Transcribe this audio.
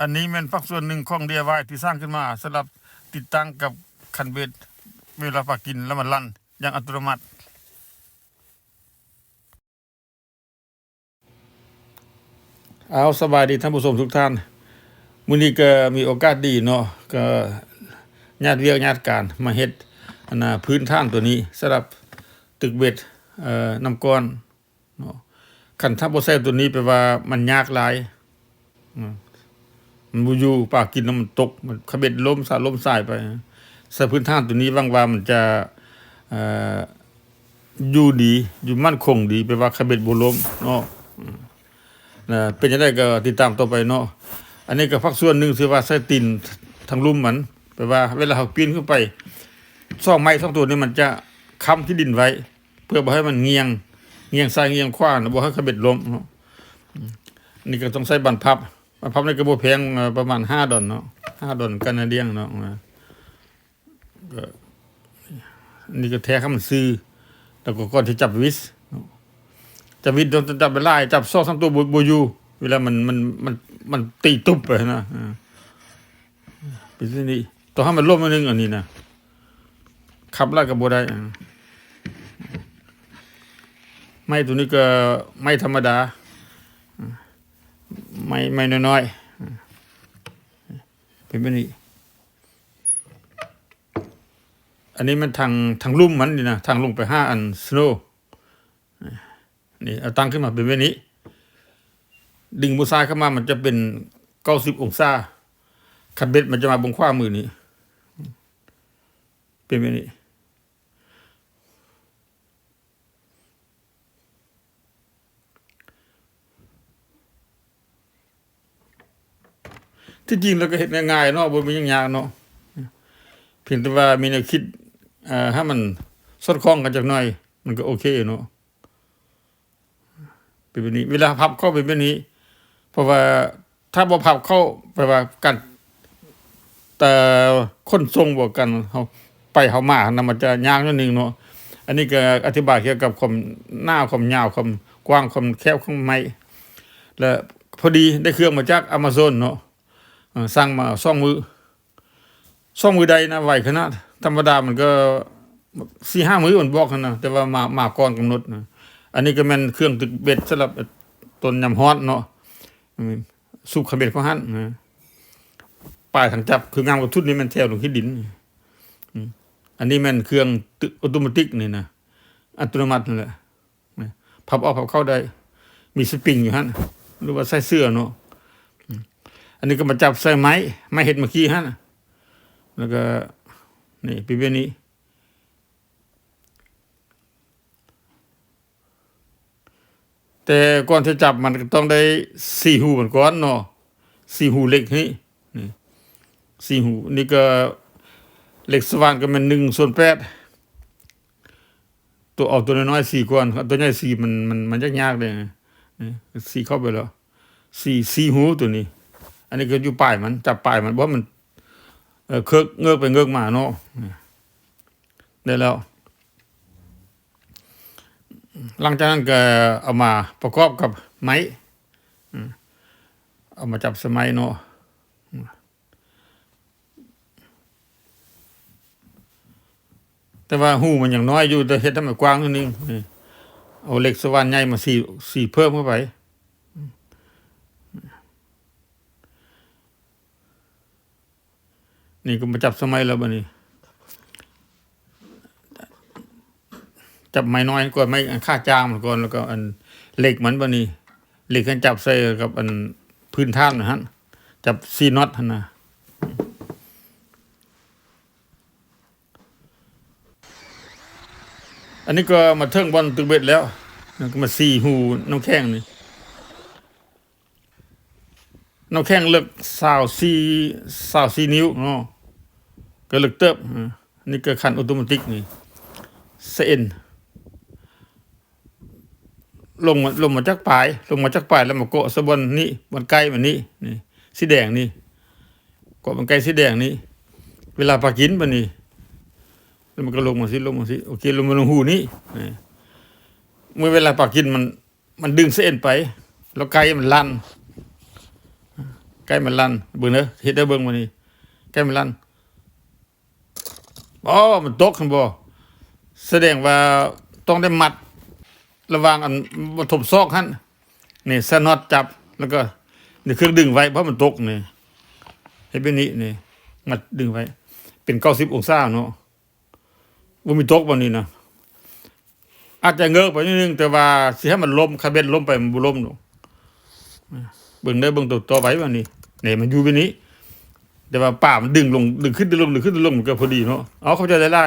อันนี้เป็นฝักส่วนหนึ่งของ DIY ที่สร้างขึ้นมาสำหรับติดตั้งกับคันเบ็ดเวลาปากินแล้วมันลั่นอย่างอัตโนมัติ เอาสบายดีท่านผู้ชมทุกท่านมื้อนี้ก็มีโอกาสดีเนาะก็ญาติเวียกญาติการมาเฮ็ดอันน่ะพื้นท่านตัวนี้สำหรับตึกเบ็ดเอ่อน้ำก้อนเนาะคันถ้าบ่ใส่ตัวนี้แปลว่ามันยากหลายอืม มันบ่อยู่ปากินแล้วมันตก มันขะเบ็ดล้มสาล้มสายไปสพื้นท่านตัวนี้ว่างว่ามันจะออยู่ดี อยู่มั่นคงดีแปว่าขะเบ็ดบ่ล้มเนาะนะเป็นยังไงก็ติดตามต่อไปเนาะอันนี้ก็พักส่วนหนึ่งคือว่าใส่ตินทางลุ่มมันแปลว่า เวลาเขาปีนขึ้นไปซ่องไม้สองตัวนี้มันจะค้ำที่ดินไว้ เพื่อบ่ให้มันเงียง เงียงซ้ายเงียงขวานะบ่ให้ขาเบ็ดล้มเนาะนี่ก็ต้องใส่บันพับ บันพับนี่ก็บ่แพงประมาณ5ดอลลาร์เนาะ5ดอลลาร์กันนาเดียงเนาะก็นี่ก็แท้คำซื้อแล้วก็ก่อนที่จับวิสจะวิดโดนจับไปไล่จับซอกสามตัวบูยูเวลามันมันมันมันตีตุบไปนะเป็นที่นี่ต้องให้มันล่มนิดนึงอันนี้นะขับไล่กับบัได้ไม่ตัวนี้ก็ไม่ธรรมดา ไม่ไม่น้อยๆเป็นแบบนี้อันนี้มันทางทางลุ่มมันนี่นะทางลงไปห้าอันสโนนี่เอาตั้งขึ้นมาเป็นแบบนี้ ดึงมือซ้ายเข้ามามันจะเป็นเก้าสิบองศาคันเบ็ดมันจะมาบนขว้ามือนี้เป็นแบบนี้ ที่จริงเราก็เห็นง่ายๆเนาะบนมันยังยากเนาะเพียงแต่ว่ามีแนวคิดอ่อให้มันสอดคล้องกันจากหน่อย มันก็โอเคเนาะเป็นแบบนี้ เวลาพับเข้าเป็นแบบนี้ เพราะว่าถ้าบ่พับเข้าแปลว่ากันแต่คนทรงบอกกันเขาไปเขามานะมันจะยากนิดนึงเนาะอันนี้ก็อธิบายเกี่ยวกับความหน้าความยาวความกว้างความแคบของไม้และพอดีได้เครื่องมาจาก Amazon เนาะ สั่งมาสองมือสองมือใดนะไหวขนาดธรรมดามันก็สี่ห้ามือมันบอกนะแต่ว่ามามาก่อนกำหนดนะอันนี้ก็แม่นเครื่องตึกเบ็ดสำหรับต้นยำฮอดเนาะอืมสูบขมิ้นของหันนะปลายทางจับคืองามกับทุนนี่มันแถวลงที่ดิน อันนี้แม่นเครื่องตึกออโตเมตินี่นะอัตโนมัตินั่นแหละพับออกพับเข้าได้ มีสปริงอยู่ฮะหรือว่าใส่เสื้อเนาะ อันนี้ก็มาจับใส่ไม้ไม้เห็ดเมื่อกี้ฮะแล้วก็นี่เป็นแบบนี้แต่ก่อนที่จับมันก็ต้องได้สี่หูเหมือนก่อนเนาะสี่หูเหล็กนี่นี่สี่หูนี่ก็เหล็กสว่านก็มันหนึ่งส่วนแปดตัวเอาตัวน้อยๆสี่ก่อนตัวใหญ่สี่มันมันมันยากๆเลยนะนี่สี่เข้าไปแล้วสี่สี่หูตัวนี้ อันนี้ก็อยู่ปลายมันจับปลายมันเพราะมันเออเคิกเงือกไปเงือกมาเนาะได้แล้ว หลังจากนั้นก็เอามาประกอบกับไม้เอามาจับสมัยเนาะแต่ว่าหูมันอย่างน้อยอยู่แต่เฮ็ดให้มันกว้างนิดนึงเอาเหล็กสว่านใหญ่มาสีสีเพิ่มเข้าไปอืม นี่ก็มาจับสมัยแล้วบัดนี้จับไม้น้อยก่อนไม้ค่าจ้างมันก่อนแล้วก็ อันเหล็กมันบะนี่เหล็กกันจับใส่กับ อันพื้นท่านนะฮะจับซีน็อตนนะอันนี้ก็มาเทิงบอลตึกเบ็ดแล้วแล้วก็มาซีหูน้ำแข้งนี่น้ำแข้งเลือกสาวซีสาวซีนิ้วเนาะ ก็ลือกเติบอ่านี่ก็คันออโตเมตินี่เซนลงมาลงมาจากปลาย ลงมาจากปลายแล้วมาเกาะสะบนนี่บนไก่มันนี่นี่สีแดงนี่เกาะบนไก่สีแดงนี่เวลาปลากินมันนี่แล้วมันก็ลงมาสิลงมาสิโอเคลงมาลงหูนี่เมื่อเวลาปลากินมัน มันดึงเส้นไป แล้วไก่มันลั่นใกล้มันลั่นเบิ่งเด้อเฮ็ดได้เบิ่งมานี่ใกล้มันลั่น อ๋อมันตกคั่นบ่แสดงว่าต้องได้มัดระว่างอันบ่ทบซอกหั่นนี่สนอตจับแล้วก็นี่เครื่องดึงไว้เพราะมันตกนี่เฮ็ดแบบนี้นี่มัดดึงไว้ เป็น90องศาเนาะบ่มีตกบ่นี่นะอาจจะเงอะไปนิดนึงแต่ว่าสิให้มันล้มคาเบ็ดล้มไปมันบ่ล้มดอกเบิ่งได้อเบิ่งตัวต่อไปว่านี่นี่มันอยู่แบบนี้ แต่ว่าป่ามันดึงลงดึงขึ้นดึงลงดึงขึ้นดึงลงมันก็พอดีเนาะเอาเขาจะได้ไล่